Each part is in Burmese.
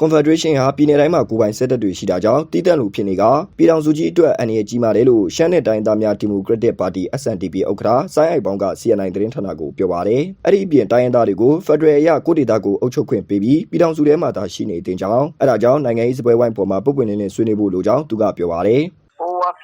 Confederation ဟာပြည်내တိုင်းမှာကိုယ်ပိုင်စက်တပ်တွေရှိတာကြောင့်တည်တံ့လို့ဖြစ်နေကပြည်ထောင်စုကြီးအတွက်အန္တရာယ်ကြီးမာတယ်လို့ရှမ်းနယ်တိုင်းသားများဒီမိုကရက်တစ်ပါတီ SNDP ဥက္ကဋ္ဌစိုင်းအိုက်ပေါင်းက CNN သတင်းဌာနကိုပြောပါတယ်။အဲ့ဒီအပြင်တိုင်းရင်းသားတွေကို Federal အရကိုဒေတာကိုအုပ်ချုပ်ခွင့်ပေးပြီးပြည်ထောင်စုထဲမှာသာရှိနေတဲ့အကြောင်းအဲ့ဒါကြောင့်နိုင်ငံရေးစပွဲဝိုင်းပေါ်မှာပုပ်ပွင့်နေနေဆွေးနွေးဖို့လိုကြောင်းသူကပြောပါတယ်။ဟို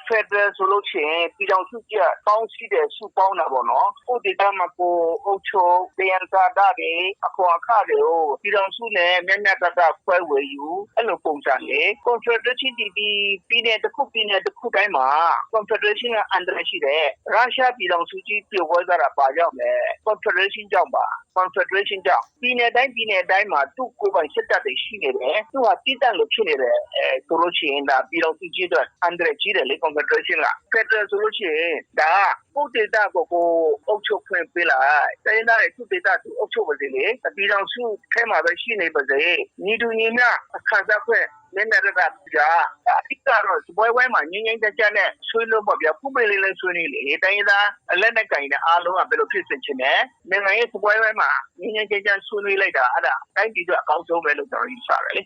ဖက်ဒရယ်ဆိုလို့ရှိရင် ပြည်တော်စုကြပေါင်းစည်းတဲ့စုပေါင်းတာပေါ့နော် ကိုဒေတာမှာ ကိုအုပ်ချုပ်တရားစာတာတွေ အခွန်အခတွေကို ပြည်တော်စုနဲ့ မျက်မျက်တတ ခွဲဝေယူ အဲ့လိုပုံစံလေ confederation ဒီဒီပြည်နယ်တစ်ခု ပြည်နယ်တစ်ခုတိုင်းမှာ confederation က အန္တရာယ်ရှိတယ် ရုရှားပြည်တော်စုကြီး ပြပွဲကြတာပါကြောင့်လေ confederation ကြောင့်ပါ confederation ကြောင့် ပြည်နယ်တိုင်း ပြည်နယ်တိုင်းမှာ သူ့ကိုယ်ပိုင်စစ်တပ်တွေ ရှိနေတယ် သူကတည်တံ့လို့ဖြစ်နေတယ်အဲဆိုလို့ရှိရင် ဒါ ပြည်တော်စုကြီးအတွက် အန္တရာယ်ကြီးတယ်လေ confederation က federal ဆိုလို့ရှိရင် ဒါကိုဒေတာကို ကိုအုပ်ချုပ်ခွင့်ပေးလိုက် တိုင်းသားတွေ သူဒေတာသူ အုပ်ချုပ်ပါစေလေ ပြည်တော်စုထဲမှာပဲ ရှိနေပါစေ ညီတူညီမျှ ခံစားခွင့်လက်နဲ့ရတာကြာအတိကတော့စပွဲဝိုင်းမှာငင်းငင်းကြကြနဲ့ ဆွေးလို့ပေါ့ဗျာခုမေးလေးလေးဆွေးနေလေ တိုင်းသား လက်နဲ့ကင်တဲ့အားလုံးက ဘယ်လိုဖြစ်စင်ချင်လဲနိုင်ငံရေးစပွဲဝိုင်းမှာငင်းငင်းကြကြဆွေးနွေးလိုက်တာ အဲ့ဒါ တိုင်းပြည်အတွက် အကောင်းဆုံးပဲလို့ ကျွန်တော် ယူဆတယ်လေ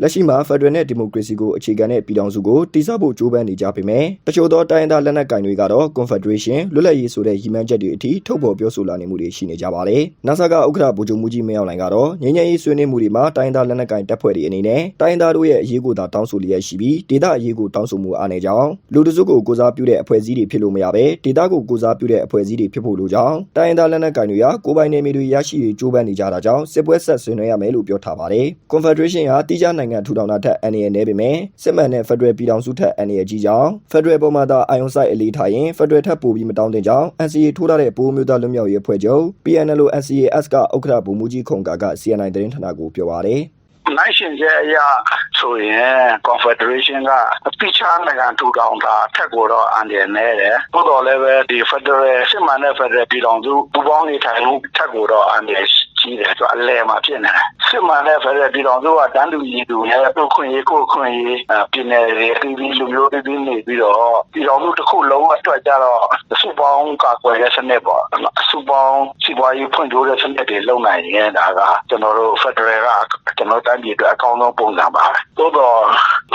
လက်ရှိမှာ Federal နဲ့ Democracy ကိုအခြေခံတဲ့ပြည်ထောင်စုကိုတည်ဆောက်ဖို့ကြိုးပမ်းနေကြပေမဲ့တချို့သောတိုင်းဒေသလက်နက်ကိုင်တွေကတော့ Confederation လွတ်လပ်ရေးဆိုတဲ့ရည်မှန်းချက်တွေအထိထုတ်ဖော်ပြောဆိုလာနေမှုတွေရှိနေကြပါတယ်။ NASA ကဥက္ကဋ္ဌဗိုလ်ချုပ်မှုကြီးမင်းအောင်လှိုင်ကတော့ငြိမ်းချမ်းရေးဆွေးနွေးမှုတွေမှာတိုင်းဒေသလက်နက်ကိုင်တပ်ဖွဲ့တွေအနေနဲ့တိုင်းဒေသတို့ရဲ့အရေးကိုသာတောင်းဆိုလျက်ရှိပြီးဒေသအရေးကိုတောင်းဆိုမှုအားနည်းကြောင်းလူတစုကိုကိုစားပြုတဲ့အဖွဲ့အစည်းတွေဖြစ်လို့မရဘဲဒေသကိုကိုစားပြုတဲ့အဖွဲ့အစည်းတွေဖြစ်ဖို့လိုကြောင်းတိုင်းဒေသလက်နက်ကိုင်တွေကကိုယ်ပိုင်နယ်မြေတွေရရှိရေးကြိုးပမ်းနေကြတာကြောင့်စစ်ပွဲဆက်ဆွေးနွေးရမယ်လို့ပြောထားပါတယ်။ Confederation ဟာတိကျနိုင်ငံထူထောင်တာထက်အန္တရာယ်နည်းပေမဲ့စစ်မှန်တဲ့ Federal ပြည်ထောင်စုထက်အန္တရာယ်ကြီးကြောင်း Federal ပေါ်မှာသာအာရုံစိုက်အလေးထားရင် Federal ထပ်ပိုပြီးမတောင်းတင်ကြောင်း NCA ထိုးထားတဲ့ပိုးမျိုးသားလွတ်မြောက်ရေးအဖွဲ့ချုပ် PNLO NCAS ကဥက္ကဋ္ဌဗိုလ်မှူးကြီးခုံကာက CNI သတင်းဌာနကိုပြောပါတယ်နိုင်ရှင်ကျအရာဆိုရင် confederation ကအပိချာနိုင်ငံထူထောင်တာထက်ကိုတော့အန်တယ်နဲတယ်။သို့တော်လည်းပဲဒီ federal စစ်မှန်တဲ့ federal ပြည်ထောင်စုပူးပေါင်းနေထိုင်မှုထက်ကိုတော့အန်တယ် ကြီးတယ်ဆိုအလဲမှာဖြစ်နေတယ်။စစ်မှန်တဲ့ federal ပြည်ထောင်စုကတန်းတူညီတူနဲ့သူ့ခွင့်ရေးကိုခွင့်ရေးပြည်နယ်တွေအသီးသီးလူမျိုးတွေပြီးနေပြီးတော့ပြည်ထောင်စုတစ်ခုလုံးအတွက်ကြတော့စုပေါင်းကာကွယ်တဲ့စနစ်ပေါ့။စုပေါင်းစီးပွားရေးဖွံ့ဖြိုးတဲ့စနစ်တွေလုပ်နိုင်ရင်ဒါကကျွန်တော်တို့ federal ကကျွန်တော်တိုင်းပြည်အတွက်အကောင်းဆုံးပုံစံပါပဲ။သို့တော့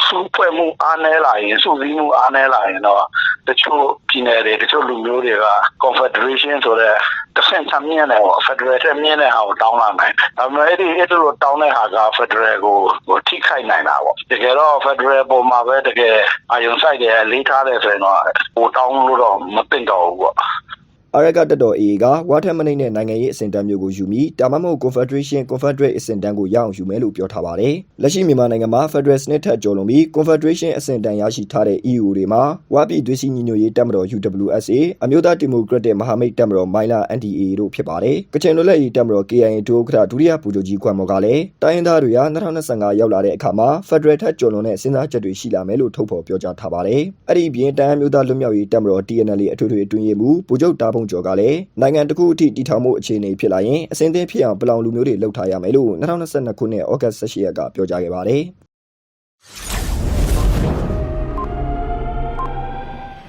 စုဖွဲ့မှုအားနည်းလာရင်စုစည်းမှုအားနည်းလာရင်တော့တချို့ပြည်နယ်တွေတချို့လူမျိုးတွေက confederation ဆိုတဲ့ တစ်ဆင့်ချမြင့်တယ်ပေါ့ federal ထက်မြင့်တဲ့ဟာကိုတောင်းလာနိုင်တယ်။ဒါပေမဲ့အဲ့ဒီအဲ့လိုတောင်းတဲ့ဟာက federal ကိုဟိုထိခိုက်နိုင်တာပေါ့။တကယ်တော့ federal ပုံမှာပဲတကယ်အာရုံစိုက်တယ်လေးထားတယ်ဆိုရင်တော့ဟိုတောင်းလို့တော့မသိတော့ဘူးပေါ့။ အရကတက်တော် AA ကဝါထက်မနိတ်နဲ့နိုင်ငံရေးအစဉ်တန်းမျိုးကိုယူပြီးတာမမဟုတ် Confederation Confederate အစဉ်တန်းကိုရအောင်ယူမယ်လို့ပြောထားပါတယ်။လက်ရှိမြန်မာနိုင်ငံမှာ Federal စနစ်ထက်ကျော်လွန်ပြီး Confederation အစဉ်တန်းရရှိထားတဲ့ EU တွေမှာဝါပြည်သွေးစည်းညီညွတ်ရေးတပ်မတော် UWSA အမျိုးသားဒီမိုကရက်တစ်မဟာမိတ်တပ်မတော် Myla NDA တို့ဖြစ်ပါတယ်။ကချင်လွတ်လပ်ရေးတပ်မတော် KIA ဒုဥက္ကဋ္ဌဒုတိယဗိုလ်ချုပ်ကြီးခွန်မော်ကလည်းတိုင်းရင်းသားတွေက2025ရောက်လာတဲ့အခါမှာ Federal ထက်ကျော်လွန်တဲ့စဉ်းစားချက်တွေရှိလာမယ်လို့ထုတ်ဖော်ပြောကြားထားပါတယ်။အဲ့ဒီအပြင်တိုင်းမျိုးသားလွတ်မြောက်ရေးတပ်မတော် TNL အထွေထွေအတွင်းရေးမှူးဗိုလ်ချုပ်တာဖုန်ကျော်ကလည်းနိုင်ငံတစ်ခုအထိတည်ထောင်မှုအခြေအနေဖြစ်လာရင်အစဉ်သင်းဖြစ်အောင်ပလောင်လူမျိုးတွေလှုပ်ထားရမယ်လို့2022ခုနှစ်ဩဂတ်18ရက်ကပြောကြားခဲ့ပါတယ်။